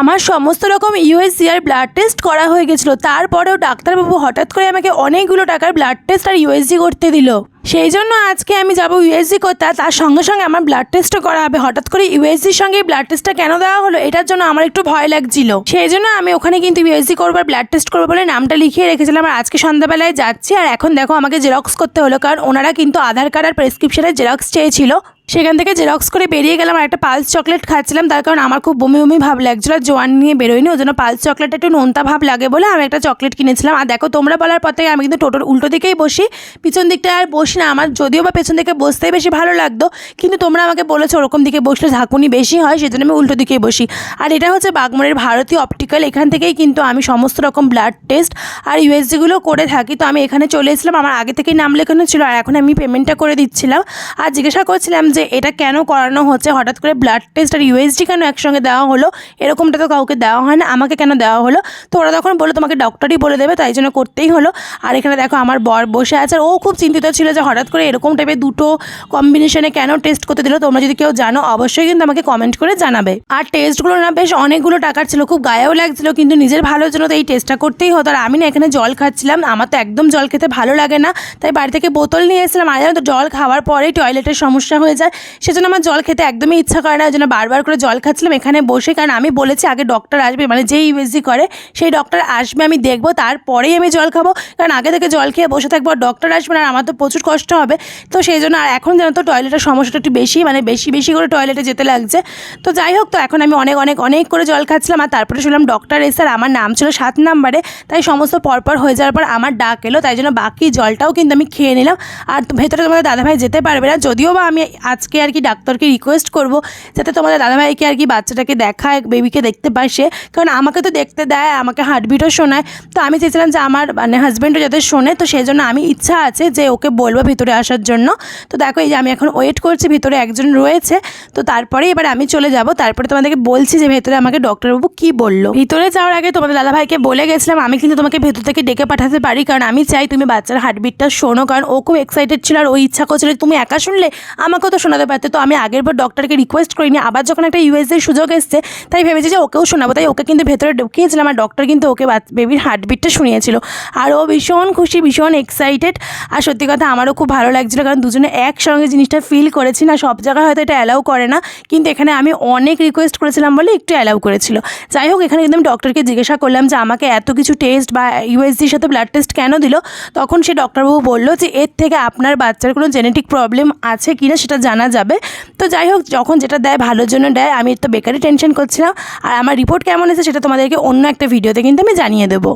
আমার সমস্ত রকম ইউএসজি আর ব্লাড টেস্ট করা হয়ে গেছিল। তারপরেও ডাক্তারবাবু হঠাৎ করে আমাকে অনেকগুলো টাকার ব্লাড টেস্ট আর ইউএসজি করতে দিল। সেই জন্য আজকে আমি যাব ইউএসজি করতে তার সঙ্গে সঙ্গে আমার ব্লাড টেস্টও করা হবে। হঠাৎ করে ইউএসজির সঙ্গে ব্লাড টেস্টটা কেন দেওয়া হলো, এটার জন্য আমার একটু ভয় লাগছিল। সেই জন্য আমি ওখানে কিন্তু ইউএসজি করব আর ব্লাড টেস্ট করব বলে নামটা লিখিয়ে রেখেছিলাম। আর আজকে সন্ধ্যাবেলায় যাচ্ছি, আর এখন দেখো আমাকে জেরক্স করতে হলো, কারণ ওনারা কিন্তু আধার কার্ড আর প্রেসক্রিপশনের জেরক্স চেয়েছিল। সেখান থেকে জেরক্স করে বেরিয়ে গেলাম আর একটা পালস চকলেট খাচ্ছিলাম। তার কারণ আমার খুব বমি বমি ভাব লাগছিল আর জোয়ান নিয়ে বেরোয়নি, ওই জন্য পালস চকলেটটা একটু নোনতা ভাব লাগে বলে আমি একটা চকলেট কিনেছিলাম। আর দেখো, তোমরা বলার পর থেকে আমি কিন্তু টোটোর উল্টো দিকেই বসি। পিছন দিকটা আর বসি না, আমার যদিও বা পেছন দিকে বসতেই বেশি ভালো লাগতো, কিন্তু তোমরা আমাকে বলেছ ওরকম দিকে বসলে ঝাঁকুনি বেশি হয়, সেজন্য আমি উল্টো দিকেই বসি। আর এটা হচ্ছে বাগমনের ভারতীয় অপটিক্যাল এখান থেকেই কিন্তু আমি সমস্ত রকম ব্লাড টেস্ট আর ইউএসজিগুলো করে থাকি। তো আমি এখানে চলে এসেছিলাম, আমার আগে থেকেই নাম লেখানো ছিল আর এখন আমি পেমেন্টটা করে দিচ্ছিলাম। আর জিজ্ঞাসা করছিলাম যে এটা কেন করানো হচ্ছে, হঠাৎ করে ব্লাড টেস্ট আর ইউএসজি কেন একসঙ্গে দেওয়া হলো, এরকমটা তো কাউকে দেওয়া হয় না, আমাকে কেন দেওয়া হলো? তো ওরা তখন বলল, তোমাকে ডক্টরই বলে দেবে, তাই জন্য করতেই হলো। আর এখানে দেখো আমার বর বসে আছে, আর ও খুব চিন্তিত ছিল যে হঠাৎ করে এরকম টাইপের দুটো কম্বিনেশনে কেন টেস্ট করতে দিল, তোমরা যদি কেউ জানো, অবশ্যই কিন্তু আমাকে কমেন্ট করে জানাবে। আর টেস্টগুলো না, বেশ অনেকগুলো টাকার ছিল, খুব গায়েও লাগছিল, কিন্তু নিজের ভালোর জন্য তো এই টেস্টটা করতেই হতো। আর আমি না এখানে জল খাচ্ছিলাম, আমার তো একদম জল খেতে ভালো লাগে না, তাই বাড়ি থেকে বোতল নিয়ে এসেছিলাম। আর জানো তো, জল খাওয়ার পরেই টয়লেটের সমস্যা হয়ে যায়। সেজন্য আমার জল খেতে একদমই ইচ্ছা করে না, ওই জন্য বারবার করে জল খাচ্ছিলাম এখানে বসে, কারণ আমি বলেছি আগে ডক্টর আসবে মানে যেই ইউএসজি করে, সেই ডক্টর আসবে, আমি দেখব, তারপরেই আমি জল খাব, কারণ আগে থেকে জল খেয়ে বসে থাকব, আর ডক্টর আসবে না, আর আমার তো প্রচুর কষ্ট হবে, তো সেই জন্য আর এখন যেন তো টয়লেটের সমস্যাটা একটু বেশি মানে বেশি বেশি করে টয়লেটে যেতে লাগছে, তো যাই হোক, তো এখন আমি অনেক অনেক অনেক করে জল খাচ্ছিলাম, আর তারপরে শুনলাম ডক্টর এসে, আর আমার নাম ছিল সাত নাম্বারে, তাই সমস্ত পরপর হয়ে যাওয়ার পর আমার ডাক এলো, তাই জন্য বাকি জলটাও কিন্তু আমি খেয়ে নিলাম, আর ভেতরে তোমাদের দাদাভাই যেতে পারবে না, যদিও বা আমি আজকে আর কি ডাক্তারকে রিকোয়েস্ট করব যাতে তোমাদের দাদাভাইকে আর কি বাচ্চাটাকে দেখায় বেবিকে দেখতে পায় সে। কারণ আমাকে তো দেখতে দেয়, আমাকে হার্টবিটও শোনায়। তো আমি চেয়েছিলাম যে আমার মানে হাজব্যান্ডও যাতে শোনে, তো সেই জন্য আমি ইচ্ছা আছে যে ওকে বলব ভিতরে আসার জন্য। তো দেখো এই যে আমি এখন ওয়েট করছি, ভিতরে একজন রয়েছে। তো তারপরে এবার আমি চলে যাব। তারপরে তোমাদেরকে বলছি যে ভেতরে আমাকে ডক্টরবাবু কি বলল। ভিতরে যাওয়ার আগে তোমাদের দাদাভাইকে বলে গেছিলাম, আমি কিন্তু তোমাকে ভেতর থেকে ডেকে পাঠাতে পারি, কারণ আমি চাই তুমি বাচ্চার হার্টবিটটা শোনো। কারণ ও খুব এক্সাইটেড ছিল আর ও ইচ্ছা করছিল তুমি একা শুনলে, আমাকেও তো শোনাতে পারতে। তো আমি আগের বার ডক্টরকে রিকোয়েস্ট করিনি, আবার যখন একটা ইউএসএর সুযোগ এসছে, তাই ভেবেছি যে ওকেও শোনাবো। তাই ওকে কিন্তু ভেতরে ঢুকিয়েছিলাম, আর ডক্টর কিন্তু ওকে বেবির হার্টবিটটা শুনিয়েছিল। আর ও ভীষণ খুশি, ভীষণ এক্সাইটেড আর সত্যি কথা আমারও খুব ভালো লাগছিল, কারণ দুজনে একসঙ্গে জিনিসটা ফিল করেছি না, সব জায়গায় হয়তো এটা অ্যালাউ করে না। কিন্তু এখানে আমি অনেক রিকোয়েস্ট করেছিলাম বলে একটু অ্যালাউ করেছিল। যাই হোক, এখানে কিন্তু আমি ডক্টরকে জিজ্ঞাসা করলাম যে আমাকে এত কিছু টেস্ট বা ইউএসজির সাথে ব্লাড টেস্ট কেন দিল? তখন সে ডক্টরবাবু বলল যে, এর থেকে আপনার বাচ্চার কোনো জেনেটিক প্রবলেম আছে কি না সেটা জানা যাবে। তো যাই হোক, যখন যেটা দেয় ভালোর জন্য দেয়, আমি তো বেকারই টেনশন করছিলাম। আর আমার রিপোর্ট কেমন এসে সেটা তোমাদেরকে অন্য একটা ভিডিওতে কিন্তু আমি জানিয়ে দেবো।